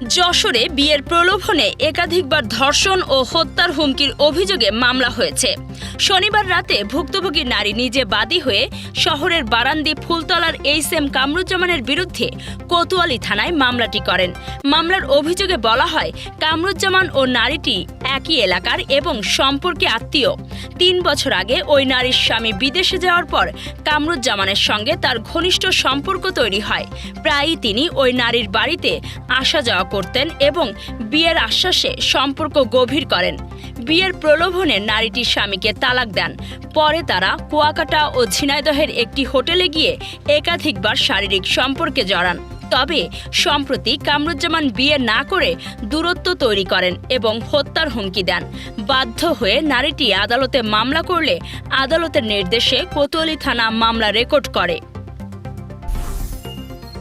যশোরে বিয়ের প্রলোভনে একাধিকবার ধর্ষণ ও হত্যার হুমকির অভিযোগে মামলা হয়েছে। শনিবার রাতে ভুক্তভোগী নারী নিজে বাদী হয়ে শহরের বারান্দি ফুলতলার এইচ এম কামরুজ্জামানের বিরুদ্ধে কোতোয়ালি থানায় মামলাটি করেন। মামলার অভিযোগে বলা হয়, কামরুজ্জামান ও নারীটি একই এলাকার এবং সম্পর্কে আত্মীয়। তিন বছর আগে ওই নারীর স্বামী বিদেশে যাওয়ার পর কামরুজ্জামানের সঙ্গে তার ঘনিষ্ঠ সম্পর্ক তৈরি হয়। প্রায়ই তিনি ওই নারীর বাড়িতে আসা যাওয়া করতেন এবং বিয়ের আশ্বাসে সম্পর্ক গভীর করেন। বিয়ের প্রলোভনে নারীটি স্বামীকে তালাক দেন। পরে তারা কুয়াকাটা ও ঝিনাইদহের একটি হোটেলে গিয়ে একাধিকবার শারীরিক সম্পর্কে জড়ান। তবে সম্প্রতি কামরুজ্জামান বিয়ে না করে দূরত্ব তৈরি করেন এবং হত্যার হুমকি দেন। বাধ্য হয়ে নারীটি আদালতে মামলা করলে আদালতের নির্দেশে কোতোয়ালি থানা মামলা রেকর্ড করে।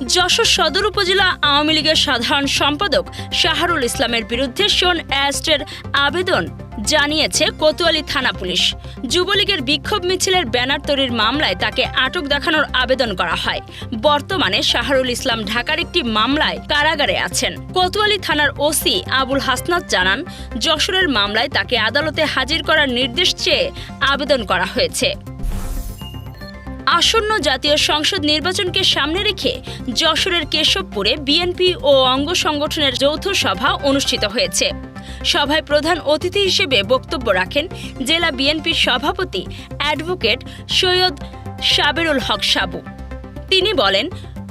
যশোর সদর উপজেলা আওয়ামী লীগের সাধারণ সম্পাদক শাহরুল ইসলামের বিরুদ্ধে শোন অ্যাস্টের আবেদন জানিয়েছে কোতোয়ালি থানা পুলিশ। যুবলীগের বিক্ষোভ মিছিলের ব্যানার তৈরির মামলায় তাকে আটক দেখানোর আবেদন করা হয়। বর্তমানে শাহরুল ইসলাম ঢাকার একটি মামলায় কারাগারে আছেন। কোতোয়ালি থানার ওসি আবুল হাসনাত জানান, যশোরের মামলায় তাকে আদালতে হাজির করার নির্দেশ চেয়ে আবেদন করা হয়েছে। আসন্ন জাতীয় সংসদ নির্বাচনকে সামনে রেখে যশোরের কেশবপুরে বিএনপি ও অঙ্গ সংগঠনের যৌথ সভা অনুষ্ঠিত হয়েছে। সভায় প্রধান অতিথি হিসেবে বক্তব্য রাখেন জেলা বিএনপির সভাপতি অ্যাডভোকেট সৈয়দ সাবেরুল হক সাবু। তিনি বলেন,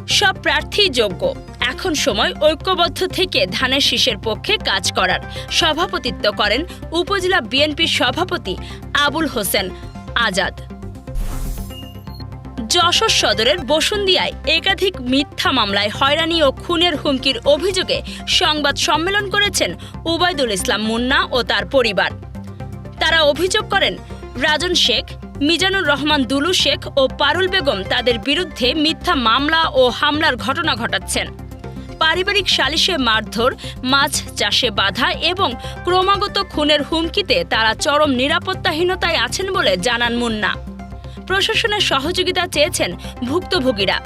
সব প্রার্থীই যোগ্য। এখন সময় ঐক্যবদ্ধ থেকে ধানের শীষের পক্ষে কাজ করার সভাপতিত্ব করেন উপজেলা বিএনপির সভাপতি আবুল হোসেন আজাদ। যশোর সদরের বসুন্দিয়ায় একাধিক মিথ্যা মামলায় হয়রানি ও খুনের হুমকির অভিযোগে সংবাদ সম্মেলন করেছেন উবায়দুল ইসলাম মুন্না ও তার পরিবার। তারা অভিযোগ করেন, রাজন শেখ, মিজানুর রহমান দুলু শেখ ও পারুল বেগম তাদের বিরুদ্ধে মিথ্যা মামলা ও হামলার ঘটনা ঘটাচ্ছেন। পারিবারিক সালিশে মারধর, মাছ চাষে বাধা এবং ক্রমাগত খুনের হুমকিতে তারা চরম নিরাপত্তাহীনতায় আছেন বলে জানান মুন্না। প্রশাসনের সহযোগিতা চেয়েছেন ভুক্তভোগীরা।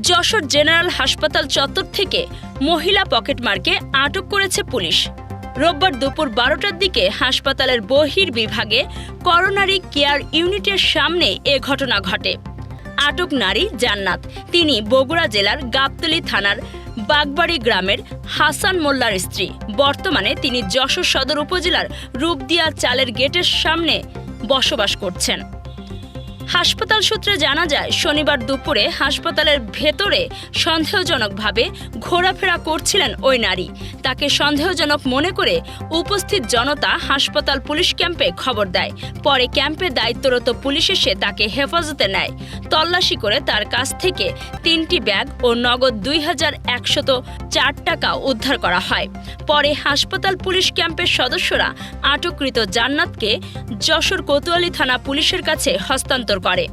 যশোর জেনারেল হাসপাতাল চত্বর থেকে মহিলা পকেটমারকে আটক করেছে পুলিশ। রোববার দুপুর বারোটার দিকে হাসপাতালের বহির বিভাগে করোনারি কেয়ার ইউনিটের সামনে এ ঘটনা ঘটে। আটক নারী জান্নাত। তিনি বগুড়া জেলার গাবতলী থানার বাগবাড়ি গ্রামের হাসান মোল্লার স্ত্রী। বর্তমানে তিনি যশোর সদর উপজেলার রূপদিয়া চালের গেটের সামনে বসবাস করছেন। হাসপাতাল সূত্রে জানা যায়, শনিবার দুপুরে হাসপাতালের ভেতরে সন্দেহজনকভাবে ঘোরাফেরা করছিলেন ওই নারী। তাকে সন্দেহজনক মনে করে উপস্থিত জনতা হাসপাতাল পুলিশ ক্যাম্পে খবর দেয়। পরে ক্যাম্পে দায়িত্বরত পুলিশ এসে তাকে হেফাজতে নেয়। তল্লাশি করে তার কাছ থেকে তিনটি ব্যাগ ও নগদ দুই হাজার একশত চার টাকা উদ্ধার করা হয়। পরে হাসপাতাল পুলিশ ক্যাম্পের সদস্যরা আটককৃত জান্নাতকে যশোর কোতোয়ালি থানা পুলিশের কাছে হস্তান্তর করে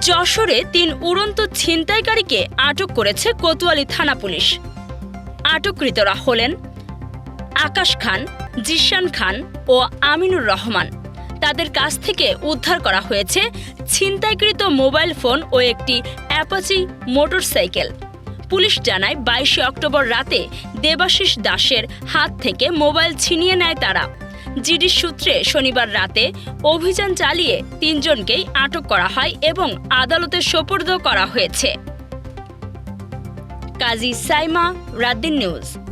যশোরে তিন উড়ন্ত ছিনতাইকারীকে আটক করেছে কোতোয়ালি থানা পুলিশ। আটককৃতরা হলেন আকাশ খান, জিশান খান ও আমিনুর রহমান। তাদের কাছ থেকে উদ্ধার করা হয়েছে ছিনতাইকৃত মোবাইল ফোন ও একটি অ্যাপাচি মোটরসাইকেল। পুলিশ জানায়, বাইশে অক্টোবর রাতে দেবাশিস দাসের হাত থেকে মোবাইল ছিনিয়ে নেয় তারা। জিডির সূত্রে শনিবার রাতে অভিযান চালিয়ে তিনজনকেই আটক করা হয় এবং আদালতে সোপর্দ করা হয়েছে। কাজী সাইমা রাদ্দিন নিউজ।